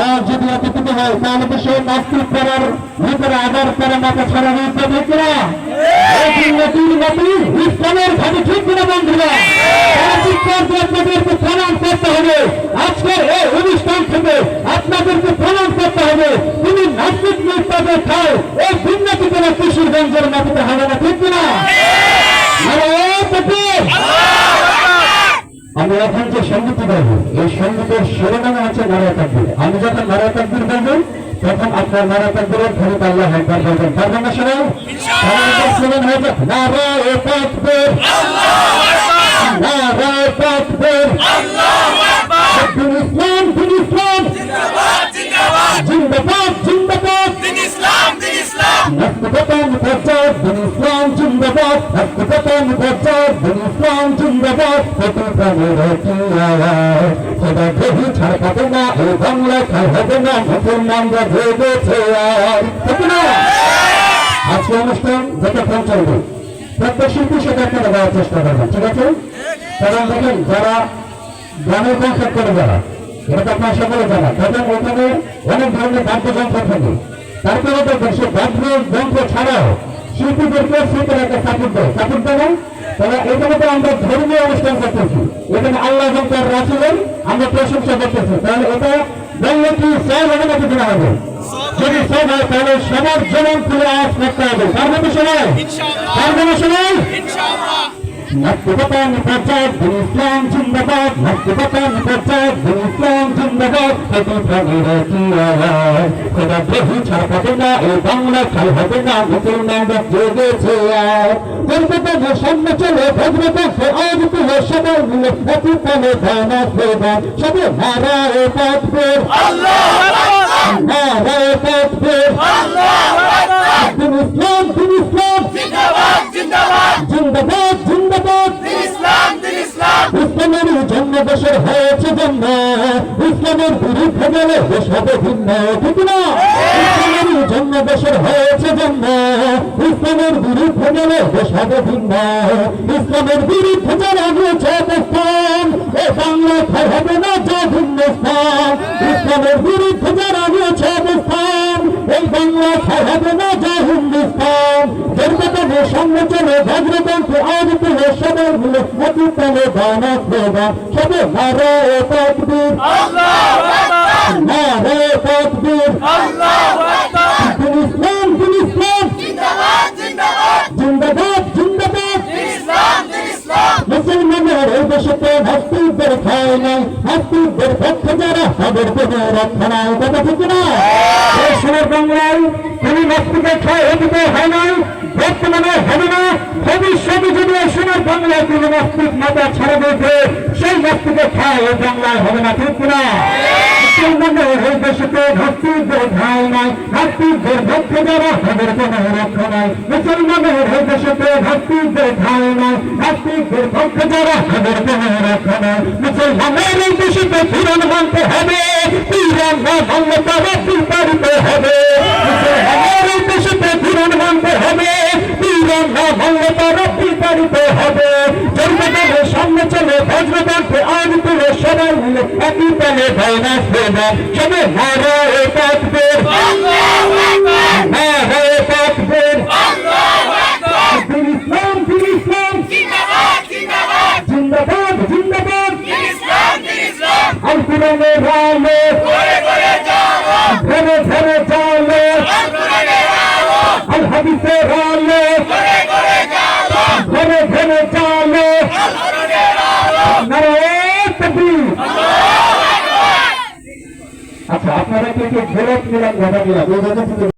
আর যদি অতিথিত হয়, তাহলে তো সেই করার ভিতরে আদার করে মাকে ছাড়া রয়েছে ঠিক না? নতুন নতুন ইসলামের ভাবে, ঠিক কিনা বন্ধুরা? আপনাদেরকে করতে হবে। আজকের এই অনুষ্ঠান থেকে আপনাদেরকে প্রণাম করতে হবে তুমি নাস্তিক নির্বাচনে খাও এই ভিন্নতি করে কিশোরগঞ্জের মাটিতে হবে না ঠিক কিনা আরে তকবীর! আমি এখন যে সংগীত গাইব এই সঙ্গীতের শিরোনাম আছে নারা তাকবির। আমি যখন নারা তাকবির বলব, তখন আপনার নারা তাকবিরের ধরে আল্লাহ একবার বলবেন। পারবেন না সবাই? স্লোগান হয়ে যাক। নারা এ তাকবির। নারা তাকবির। দিন ইসলাম দিন ইসলাম। জিন্দাবাদ জিন্দাবাদ। হাসপাতাল প্রচার দিন ইসলাম, জিন্দাবাদ। হাসপাতাল প্রচার দিন জিন্দাবাদ কত প্রাণের কি আওয়াজ সদা কনসার্ট করে যারা অনেক ধরনের বাদ্যযন্ত্র থাকে তারপরে দেখবেন সে বাদ্যযন্ত্র ছাড়াও শিল্পীদেরকে সেটার একটা সাপোর্ট দেয় সাপোর্ট দেয়? তাহলে এখানে তো আমরা ধর্মীয় অনুষ্ঠান করতেছি। এখানে আল্লাহ এবং তার রাসুলের আমরা প্রশংসা করতেছি। তাহলে এটা বললে কি সব কিছু না হবে? যদি সব হয় তাহলে সবার জীবন খুলে আওয়াজ করতে হবে। তার মধ্যে সবাই তার মধ্যে সবাই নাট্যপাতান প্রচার দিন ইসলাম জিন্দাবাদ নাট্যপাতান প্রচার দিন ইসলাম জিন্দাবাদ কত প্রাণের কি খোদা দেহি ছাড় পাবে না এই বাংলা খাল হবে না মুসলমানরা জেগেছে সামনে চলে আজ তুলে মিলে পালে সেবা জিন্দাবাদ। জিন্দাবাদ ইসলামের জন্য দেশের হয়েছে জন্ম। ইসলামের বিরুদ্ধে গেলে দেশ হবে ভিন্ন ঠিক না ইসলামের জন্য দেশের হয়েছে জন্ম। ইসলামের বিরুদ্ধে গেলে দেশ হবে ভিন্ন। ইসলামের বিরুদ্ধে যারা নিয়েছে অবস্থান এ বাংলা হবে না যা ভিন্ন স্থান ইসলামের বিরুদ্ধে যারা নিয়েছে অবস্থান এই বাংলা হবে না সামনে চলে ভদ্রতন্ত্র আজ তুলে সবার মিলে অতি প্রাণে দানা দেবা সবে নারায় তকবীর। নারায় তকবীর। খায় নাই নাস্তিকদের পক্ষে যারা তাদের কোনো রক্ষা কথা ঠিক না সোনার বাংলায় কোন নাস্তিকের খায় এদিকে হয় নাই বর্তমানে হবে না ভবিষ্যতে যদি এই সোনার বাংলায় কোন নাস্তিক মাথা ছাড়া দিয়েছে সেই নাস্তিকের খায় এই বাংলায় হবে না, ঠিক নাই কোনো নাই। এই দেশেতে নাস্তিকদের খায় নাই নাস্তিকদের পক্ষে যারা তাদের কোনো রক্ষা নাই। মুসলমানের এই দেশেতে ফিরন মানতে হবে, ফিরন না মানলে তারা সেবা সবে নারায় তাকবীর নারায় তাকবীর দিন ইসলাম দিন ইসলাম জিন্দাবাদ জিন্দাবাদ আল কোরআনের আলো ধরে ধরে চলো আল হাদিসের আলো ধরে ধরে চলো নারায়ণ তাকবীর আচ্ছা আপনারা কে কে ঢোলক নিলাম ঘটা নিলাম